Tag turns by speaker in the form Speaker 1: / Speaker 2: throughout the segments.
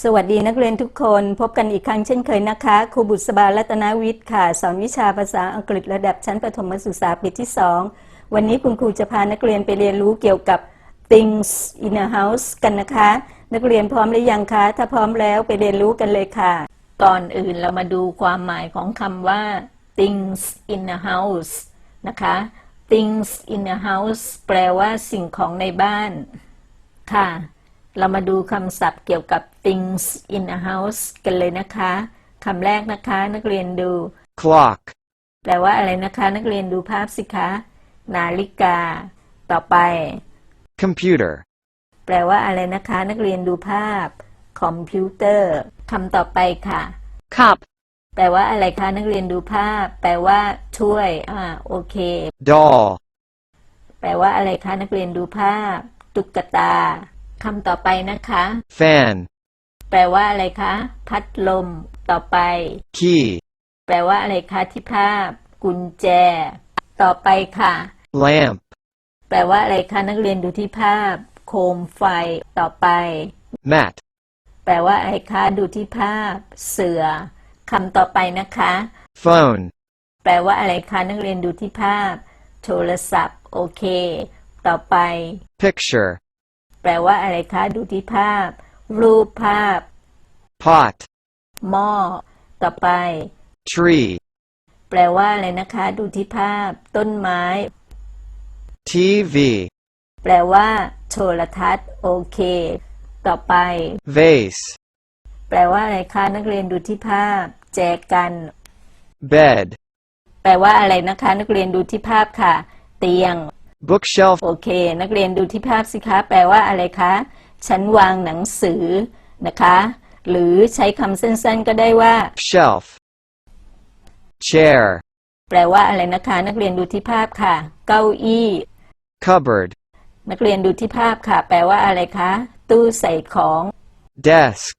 Speaker 1: สวัสดีนักเรียนทุกคนพบกันอีกครั้งเช่นเคยนะคะครูบุษบารัตนวิทย์ค่ะ สอนวิชาภาษาอังกฤษระดับชั้นประถมศึกษาปีที่ 2 วันนี้คุณครูจะพานักเรียนไปเรียนรู้เกี่ยวกับ things in a house กันนะคะ นักเรียนพร้อมหรือยังคะ ถ้าพร้อมแล้วไปเรียนรู้กันเลยค่ะ ก่อนอื่นเรามาดูความหมายของคำว่า things in a house นะคะ things in a house แปลว่าสิ่งของในบ้านค่ะ เรามาดูคำศัพท์เกี่ยวกับ things in a house กันเลยนะคะคำแรกนะคะนักเรียนดู
Speaker 2: clock,
Speaker 1: แปลว่าอะไรนะคะ นักเรียนดูภาพสิคะ นาฬิกา ต่อไป
Speaker 2: computer,
Speaker 1: แปลว่าอะไรนะคะ นักเรียนดูภาพ คอมพิวเตอร์คำต่อไปค่ะ
Speaker 3: cup,
Speaker 1: แปลว่าอะไรคะนักเรียนดูภาพ แปลว่าช่วย อ่าโอเค
Speaker 2: doll,
Speaker 1: แปลว่าอะไรคะนักเรียนดูภาพ ตุ๊กตา คำต่อไปนะคะ
Speaker 2: fan,
Speaker 1: แปลว่าอะไรคะ พัดลม ต่อไป
Speaker 2: key,
Speaker 1: แปลว่าอะไรคะที่ภาพ กุญแจ ต่อไปค่ะ
Speaker 2: lamp,
Speaker 1: แปลว่าอะไรคะนักเรียนดูที่ภาพ โคมไฟ ต่อไป
Speaker 2: mat,
Speaker 1: แปลว่าอะไรคะดูที่ภาพ เสือคำต่อไปนะคะ
Speaker 2: phone,
Speaker 1: แปลว่าอะไรคะนักเรียนดูที่ภาพ โทรศัพท์ โอเค ต่อไป
Speaker 2: picture,
Speaker 1: แปลว่าอะไรคะ ดูที่ภาพ รูปภาพ
Speaker 2: pot,
Speaker 1: หม้อ ต่อไป
Speaker 2: tree,
Speaker 1: แปลว่าอะไรนะคะ ดูที่ภาพ ต้นไม้
Speaker 2: TV,
Speaker 1: แปลว่า โทรทัศน์ โอเค ต่อไป
Speaker 2: vase,
Speaker 1: แปลว่าอะไรคะ นักเรียนดูที่ภาพ แจกัน
Speaker 2: bed,
Speaker 1: แปลว่าอะไรนะคะ นักเรียนดูที่ภาพค่ะ เตียง
Speaker 2: bookshelf,
Speaker 1: โอเค นักเรียนดูที่ภาพสิคะ แปลว่าอะไรคะ ชั้นวางหนังสือนะคะ หรือใช้คำสั้นๆ ก็ได้ว่า
Speaker 2: shelf, chair,
Speaker 1: แปลว่าอะไรนะคะ นักเรียนดูที่ภาพค่ะ เก้าอี้
Speaker 2: cupboard,
Speaker 1: นักเรียนดูที่ภาพค่ะ แปลว่าอะไรคะ ตู้ใส่ของ
Speaker 2: desk,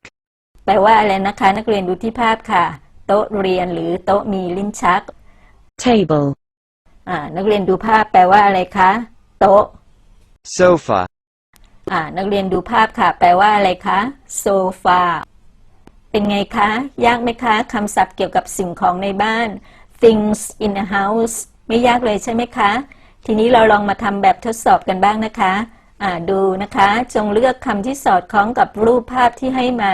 Speaker 1: แปลว่าอะไรนะคะ นักเรียนดูที่ภาพค่ะ โต๊ะเรียนหรือโต๊ะมีลิ้นชัก
Speaker 3: table,
Speaker 1: อ่านักเรียนดูภาพแปลว่าอะไรคะ โต๊ะ
Speaker 2: sofa,
Speaker 1: อ่านักเรียนดูภาพค่ะ แปลว่าอะไรคะโซฟาเป็นไงคะ ยากไหมคะคำศัพท์เกี่ยวกับสิ่งของในบ้าน things in a house ไม่ยากเลยใช่ไหมคะ ทีนี้เราลองมาทำแบบทดสอบกันบ้างนะคะอ่าดูนะคะ จงเลือกคำที่สอดคล้องกับรูปภาพที่ให้มา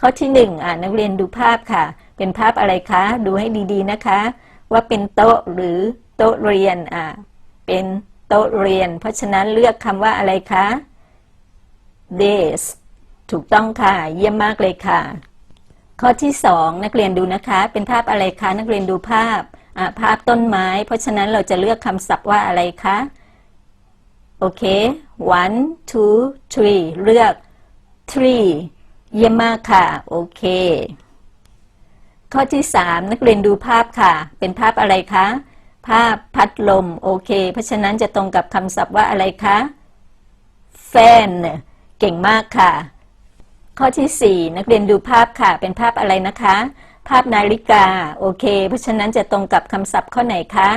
Speaker 1: ข้อที่หนึ่งอ่านักเรียนดูภาพค่ะ เป็นภาพอะไรคะ ดูให้ดีๆนะคะ ว่าเป็นโต๊ะหรือ โต๊ะเรียนอ่าเป็นโต๊ะเรียน เพราะฉะนั้นเลือกคำว่าอะไรคะ this ถูกต้องค่ะ เยี่ยมมากเลยค่ะ ข้อที่สองนักเรียนดูนะคะ เป็นภาพอะไรคะ นักเรียนดูภาพอะภาพต้นไม้ เพราะฉะนั้นเราจะเลือกคำศัพท์ว่าอะไรคะ โอเค one two three เลือก three เยี่ยมมากค่ะ โอเค ข้อที่สามนักเรียนดูภาพค่ะ เป็นภาพอะไรคะ ภาพพัดลมโอเค เพราะฉะนั้นจะตรงกับคำศัพท์ว่าอะไรคะ fan เก่งมากค่ะ ข้อที่ 4 นักเรียนดูภาพค่ะ เป็นภาพอะไรนะคะ ภาพนาฬิกา โอเค เพราะฉะนั้นจะตรงกับคำศัพท์ข้อไหนคะ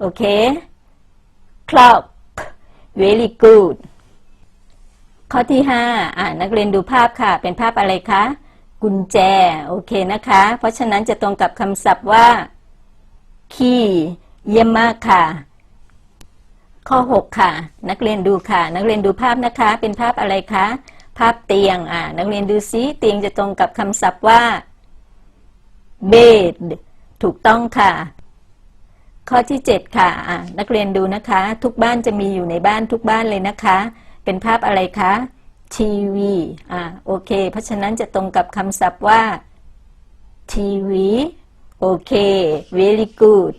Speaker 1: โอเค clock very good ข้อที่ 5 อ่านักเรียนดูภาพค่ะ เป็นภาพอะไรคะ กุญแจ โอเคนะคะ เพราะฉะนั้นจะตรงกับคำศัพท์ว่า key เยี่ยมมากค่ะ ข้อ 6 ค่ะ นักเรียนดูค่ะ นักเรียนดูภาพนะคะ เป็นภาพอะไรคะ ภาพเตียงอ่านักเรียนดูซิเตียงจะตรงกับคำศัพท์ว่า bed ถูกต้องค่ะ ข้อที่ 7 ค่ะอ่านักเรียนดูนะคะ ทุกบ้านจะมีอยู่ในบ้านทุกบ้านเลยนะคะ เป็นภาพอะไรคะทีวีอ่าโอเค เพราะฉะนั้นจะตรงกับคำศัพท์ว่าทีวี โอเค very good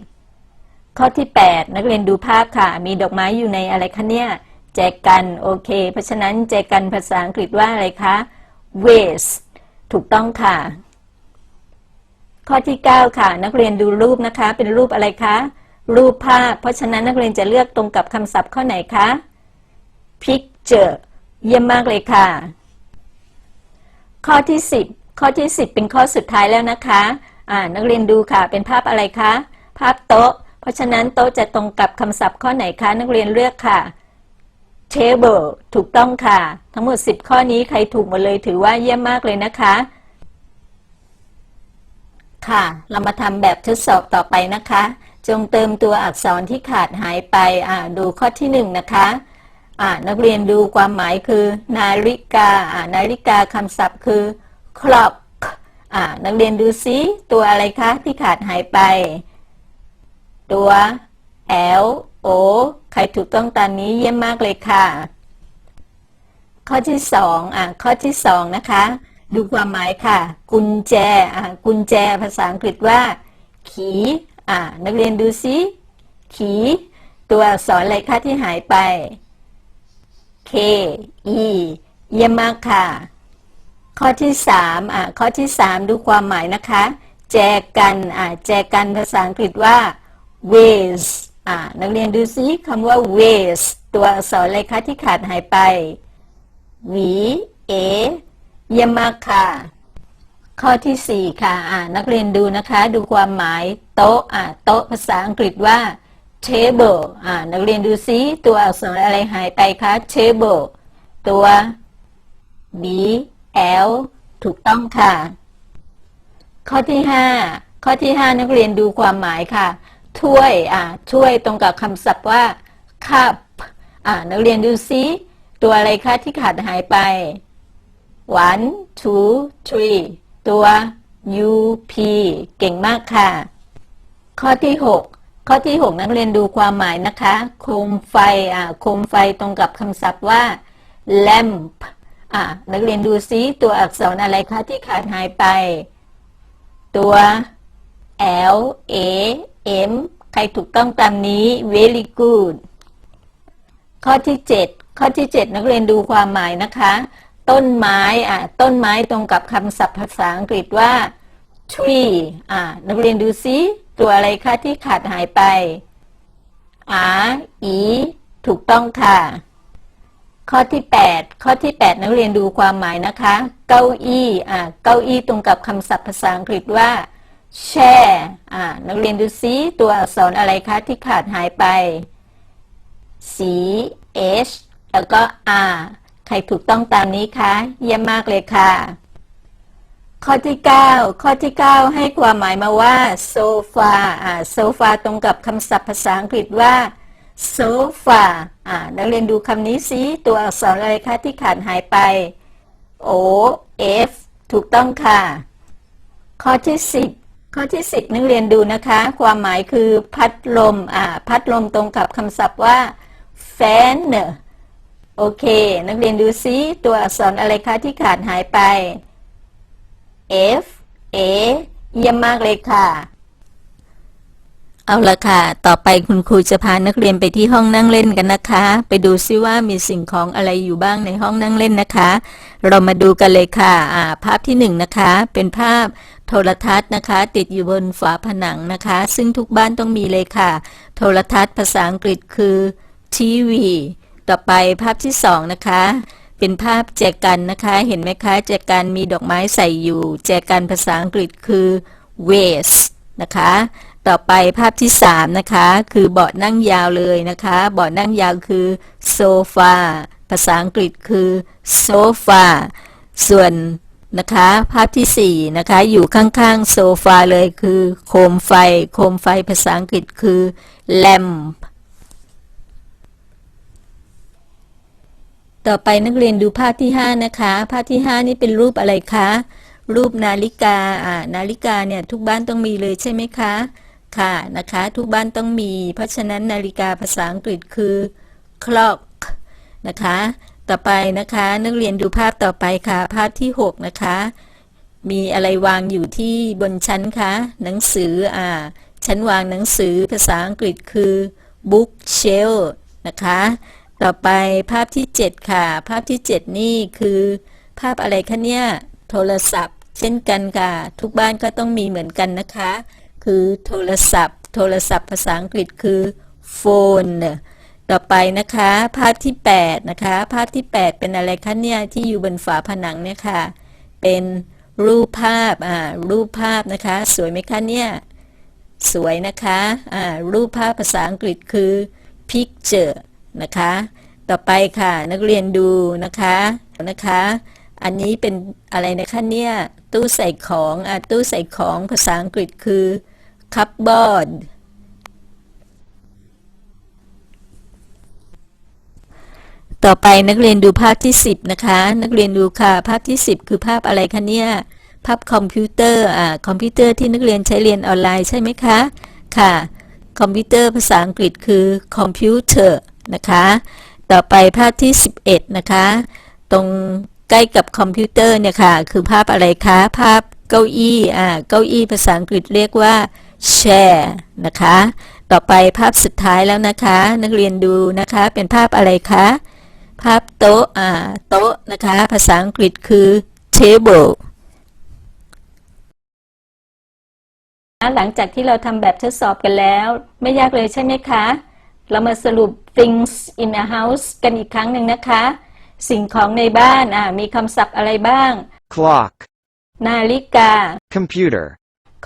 Speaker 1: ข้อที่ 8 นักเรียนดูภาพค่ะ มีดอกไม้อยู่ในอะไรคะเนี่ย แจกัน โอเค เพราะฉะนั้นแจกันภาษาอังกฤษว่าอะไรคะ vase ถูกต้องค่ะ ข้อที่ 9 ค่ะ นักเรียนดูรูปนะคะ เป็นรูปอะไรคะ รูปภาพ เพราะฉะนั้นนักเรียนจะเลือกตรงกับคำศัพท์ข้อไหนคะ picture เยี่ยมมากเลยค่ะ ข้อที่ 10 ข้อที่ 10 เป็นข้อสุดท้ายแล้วนะคะ อ่านักเรียนดูค่ะ เป็นภาพอะไรคะ ภาพโต๊ะ เพราะฉะนั้นโต๊ะจะตรงกับคำศัพท์ข้อไหนคะ นักเรียนเลือกค่ะ table ถูกต้องค่ะ ทั้งหมด 10 ข้อนี้ใครถูกหมดเลยถือว่าเยี่ยมมากเลยนะคะ ค่ะ เรามาทำแบบทดสอบต่อไปนะคะ จงเติมตัวอักษรที่ขาดหายไปอ่าดูข้อที่หนึ่งนะคะอ่านักเรียนดูความหมายคือ นาฬิกาอ่านาฬิกาคำศัพท์คือ clock อ่านักเรียนดูซิตัวอะไรคะที่ขาดหายไป ตัว L O ใครถูกต้องตามนี้เยี่ยมมากเลยค่ะ ข้อที่สองอะข้อที่สองนะคะ ดูความหมายค่ะ กุญแจอะกุญแจภาษาอังกฤษว่า ขีอะนักเรียนดูซิขี ตัวอักษรอะไรคะที่หายไป K E เยี่ยมมากค่ะ ข้อที่สามอะข้อที่สามดูความหมายนะคะ แจกันอะแจกันภาษาอังกฤษว่า ways อะนักเรียนดูซิคำว่า ways ตัวอักษรอะไรคะที่ขาดหายไปหวีเยี่ยมมากค่ะ ข้อที่สี่ค่ะอ่านักเรียนดูนะคะ ดูความหมายโต๊ะอ่าโต๊ะภาษาอังกฤษว่า table อ่านักเรียนดูซิตัวอักษรอะไรหายไปคะ table ตัว b l ถูกต้องค่ะ ข้อที่ห้าข้อที่ห้านักเรียนดูความหมายค่ะ ถ้วยอ่าถ้วยตรงกับคำศัพท์ว่า cup อ่านักเรียนดูซิตัวอะไรคะที่ขาดหายไป one two three ตัว u p เก่งมากค่ะ ข้อที่ 6 ข้อที่ 6 นักเรียนดูความหมายนะคะ โคมไฟอ่าโคมไฟตรงกับคำศัพท์ว่า lamp อ่านักเรียนดูซิตัวอักษรอะไรคะที่ขาดหายไป ตัว L A M ใครถูกต้องตามนี้ very good ข้อที่ 7 ข้อที่ 7 นักเรียนดูความหมายนะคะ ต้นไม้อะต้นไม้ตรงกับคำศัพท์ภาษาอังกฤษว่า tree อะนักเรียนดูซิตัวอะไรคะที่ขาดหายไป R E ถูกต้องค่ะ ข้อที่ 8 ข้อที่ 8 นักเรียนดูความหมายนะคะ เก้าอี้อะเก้าอี้ตรงกับคำศัพท์ภาษาอังกฤษว่า chair อะนักเรียนดูซิตัวอักษรอะไรคะที่ขาดหายไป C H แล้วก็ R ใครถูกต้องตามนี้คะเยี่ยมมากเลยค่ะ ข้อที่ 9 ข้อที่ 9 ให้ความหมายมาว่าโซฟาอ่าโซฟาตรงกับคำศัพท์ภาษาอังกฤษว่า โซฟาอ่านักเรียนดูคำนี้สิตัวอักษรอะไรคะที่ขาดหายไป O F ถูกต้องค่ะ ข้อที่ 10 ข้อที่ 10 นักเรียนดูนะคะ ความหมายคือพัดลมอ่าพัดลมตรงกับคำศัพท์ว่า fan โอเค นักเรียนดูซิตัวอักษรอะไรคะที่ขาดหายไป F A เยี่ยมมากเลยค่ะ เอาละค่ะ ต่อไปคุณครูจะพานักเรียนไปที่ห้องนั่งเล่นกันนะคะ ไปดูซิว่ามีสิ่งของอะไรอยู่บ้างในห้องนั่งเล่นนะคะ เรามาดูกันเลยค่ะอ่าภาพที่หนึ่งนะคะ เป็นภาพโทรทัศน์นะคะ ติดอยู่บนฝาผนังนะคะ ซึ่งทุกบ้านต้องมีเลยค่ะ โทรทัศน์ภาษาอังกฤษคือทีวีต่อไปภาพที่สองนะคะ เป็นภาพแจกันนะคะ เห็นไหมคะแจกันมีดอกไม้ใส่อยู่ แจกันภาษาอังกฤษคือ vase นะคะ ต่อไปภาพที่สามนะคะ คือเบาะนั่งยาวเลยนะคะ เบาะนั่งยาวคือโซฟาภาษาอังกฤษคือโซฟาส่วนนะคะภาพที่สี่นะคะ อยู่ข้างๆโซฟาเลยคือโคมไฟ โคมไฟภาษาอังกฤษคือ lamp ต่อไปนักเรียนดูภาพที่ 5 นะคะ ภาพที่ 5 นี่เป็นรูปอะไรคะ รูปนาฬิกาอ่านาฬิกาเนี่ย ทุกบ้านต้องมีเลยใช่ไหมคะ ค่ะนะคะ ทุกบ้านต้องมี เพราะฉะนั้นนาฬิกาภาษาอังกฤษคือ clock นะคะ ต่อไปนะคะ นักเรียนดูภาพต่อไปค่ะ ภาพที่ 6 นะคะ มีอะไรวางอยู่ที่บนชั้นคะหนังสืออ่าชั้นวางหนังสือภาษาอังกฤษคือ bookshelf นะคะ ต่อไปภาพที่ 7 ค่ะ ภาพที่ 7 นี่คือ ภาพอะไรคะเนี่ย โทรศัพท์ เช่นกันค่ะ ทุกบ้านก็ต้องมีเหมือนกันนะคะ คือโทรศัพท์ โทรศัพท์ภาษาอังกฤษคือ phone ต่อไปนะคะ ภาพที่ 8 นะคะ ภาพที่ 8 เป็นอะไรคะเนี่ย ที่อยู่บนฝาผนังเนี่ยค่ะ เป็นรูปภาพ อ่า รูปภาพนะคะ สวยไหมคะเนี่ย สวยนะคะ อ่า รูปภาพภาษาอังกฤษคือ picture นะคะ ต่อไปค่ะ นักเรียนดูนะคะ นะคะ อันนี้เป็นอะไรนะคะเนี่ย ตู้ใส่ของ อะตู้ใส่ของภาษาอังกฤษคือ cupboard ต่อไปนักเรียนดูภาพที่ 10 นะคะ นักเรียนดูค่ะ ภาพที่ 10 คือภาพอะไรคะเนี่ย ภาพคอมพิวเตอร์อ่าคอมพิวเตอร์ที่นักเรียนใช้เรียนออนไลน์ใช่ไหมคะ ค่ะ คอมพิวเตอร์ภาษาอังกฤษคือคอมพิวเตอร์นะคะ ต่อไปภาพที่ 11 นะคะ ตรงใกล้กับคอมพิวเตอร์เนี่ยค่ะ คือภาพอะไรคะ ภาพเก้าอี้อ่าเก้าอี้ภาษาอังกฤษเรียกว่า chair นะคะ ต่อไปภาพสุดท้ายแล้วนะคะ นักเรียนดูนะคะเป็นภาพอะไรคะ ภาพโต๊ะอ่าโต๊ะนะคะ ภาษาอังกฤษคือ table หลังจากที่เราทำแบบทดสอบกันแล้ว ไม่ยากเลยใช่ไหมคะ เรามาสรุป things in a house กันอีกครั้งหนึ่งนะคะ สิ่งของในบ้านอ่ามีคำศัพท์อะไรบ้าง
Speaker 2: clock,
Speaker 1: นาฬิกา
Speaker 2: computer,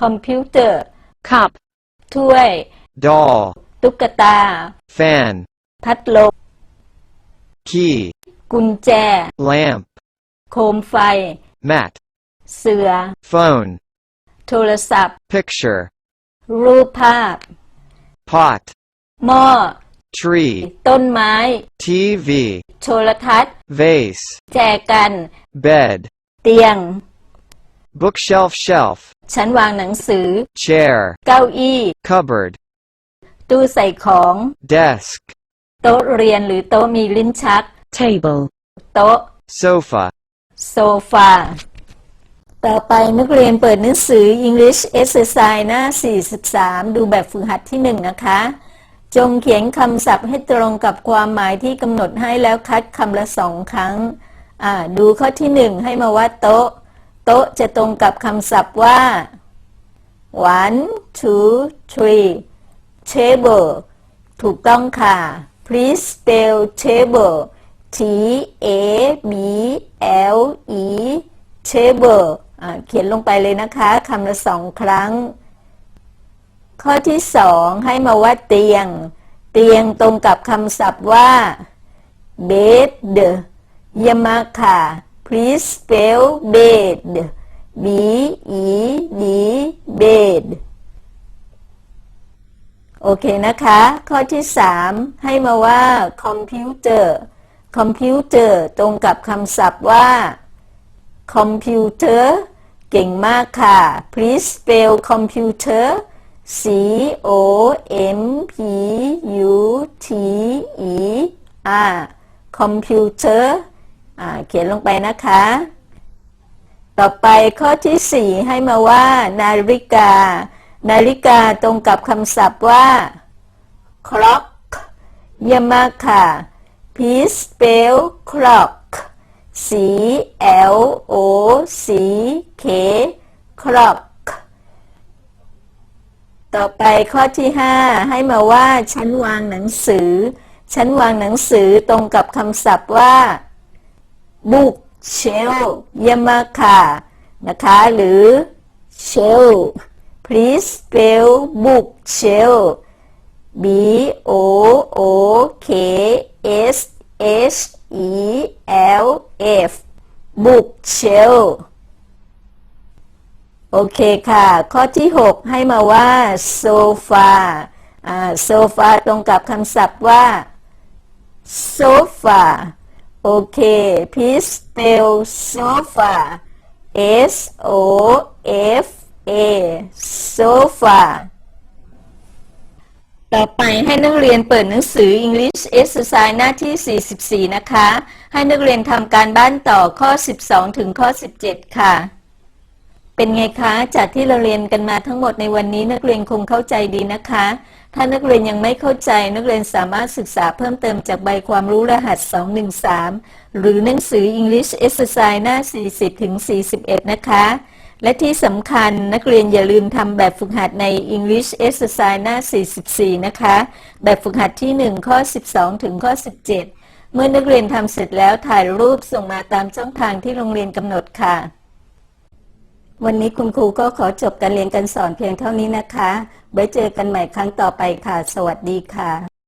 Speaker 1: คอมพิวเตอร์
Speaker 3: cup,
Speaker 1: ถ้วย
Speaker 2: doll,
Speaker 1: ตุ๊กตา
Speaker 2: fan,
Speaker 1: พัดลม
Speaker 2: key,
Speaker 1: กุญแจ
Speaker 2: lamp,
Speaker 1: โคมไฟ
Speaker 2: mat,
Speaker 1: เสือ
Speaker 2: phone,
Speaker 1: โทรศัพท์
Speaker 2: picture,
Speaker 1: รูปภาพ
Speaker 2: pot,
Speaker 1: หม้อ
Speaker 2: tree,
Speaker 1: ต้นไม้
Speaker 2: TV,
Speaker 1: โทรทัศน์
Speaker 2: vase,
Speaker 1: แจกัน
Speaker 2: bed,
Speaker 1: เตียง
Speaker 2: bookshelf shelf,
Speaker 1: ชั้นวางหนังสือ
Speaker 2: chair,
Speaker 1: เก้าอี้
Speaker 2: cupboard,
Speaker 1: ตู้ใส่ของ
Speaker 2: desk,
Speaker 1: โต๊ะเรียนหรือโต๊ะมีลิ้นชัก
Speaker 3: table,
Speaker 1: โต๊ะ
Speaker 2: sofa,
Speaker 1: โซฟา ต่อไปนักเรียนเปิดหนังสือ English Exercise หน้า 43 ดูแบบฝึกหัดที่ 1 นะคะ จงเขียนคำศัพท์ให้ตรงกับความหมายที่กำหนดให้แล้วคัดคำละสองครั้ง อ่า ดูข้อที่ 1 ให้มาว่าโต๊ะ โต๊ะจะตรงกับคำศัพท์ว่า one two three table ถูกต้องค่ะ please spell table T A B L E table เขียนลงไปเลยนะคะคำละสองครั้ง ข้อที่สองให้มาว่าเตียง เตียงตรงกับคำศัพท์ว่า bed เยี่ยมมาค่ะ please spell bed B E D bed โอเคนะคะ ข้อที่สามให้มาว่าคอมพิวเตอร์คอมพิวเตอร์ตรงกับคำศัพท์ว่าคอมพิวเตอร์เก่งมากค่ะ please spell computer C O M P U T E R computer อ่า เขียนลงไปนะคะ ต่อไปข้อที่ 4 ให้มาว่า นาฬิกา นาฬิกาตรงกับคำศัพท์ว่า clock เยี่ยมมากค่ะ please spell clock C L O C K clock ต่อไปข้อที่ 5 ให้มาว่าชั้นวางหนังสือ ชั้นวางหนังสือตรงกับคำศัพท์ว่า book shelf เยี่ยมมาค่ะนะคะ หรือ shelf please spell book shelf B O O K S H E L F book shelf โอเคค่ะ ข้อที่ 6 ให้มาว่าโซฟาโซฟาตรงกับคำศัพท์ว่าโซฟา โอเค please spell sofa S O F A sofa ต่อไปให้นักเรียนเปิดหนังสือ English Exercise หน้าที่ 44 นะคะ ให้นักเรียนทำการบ้านต่อข้อ 12 ถึงข้อ 17 ค่ะ เป็นไงคะ จากที่เราเรียนกันมาทั้งหมดในวันนี้นักเรียนคงเข้าใจดีนะคะ ถ้านักเรียนยังไม่เข้าใจนักเรียนสามารถศึกษาเพิ่มเติมจากใบความรู้รหัส 213 หรือหนังสือ English Exercise หน้า 40 ถึง 41 นะคะ และที่สำคัญนักเรียนอย่าลืมทำแบบฝึกหัดใน English Exercise หน้า 44 นะคะ แบบฝึกหัดที่ 1 ข้อ 12 ถึงข้อ 17 เมื่อนักเรียนทำเสร็จแล้วถ่ายรูปส่งมาตามช่องทางที่โรงเรียนกำหนดค่ะ วันนี้คุณครูก็ขอจบการเรียนการสอนเพียงเท่านี้นะคะ ไว้เจอกันใหม่ครั้งต่อไปค่ะ สวัสดีค่ะ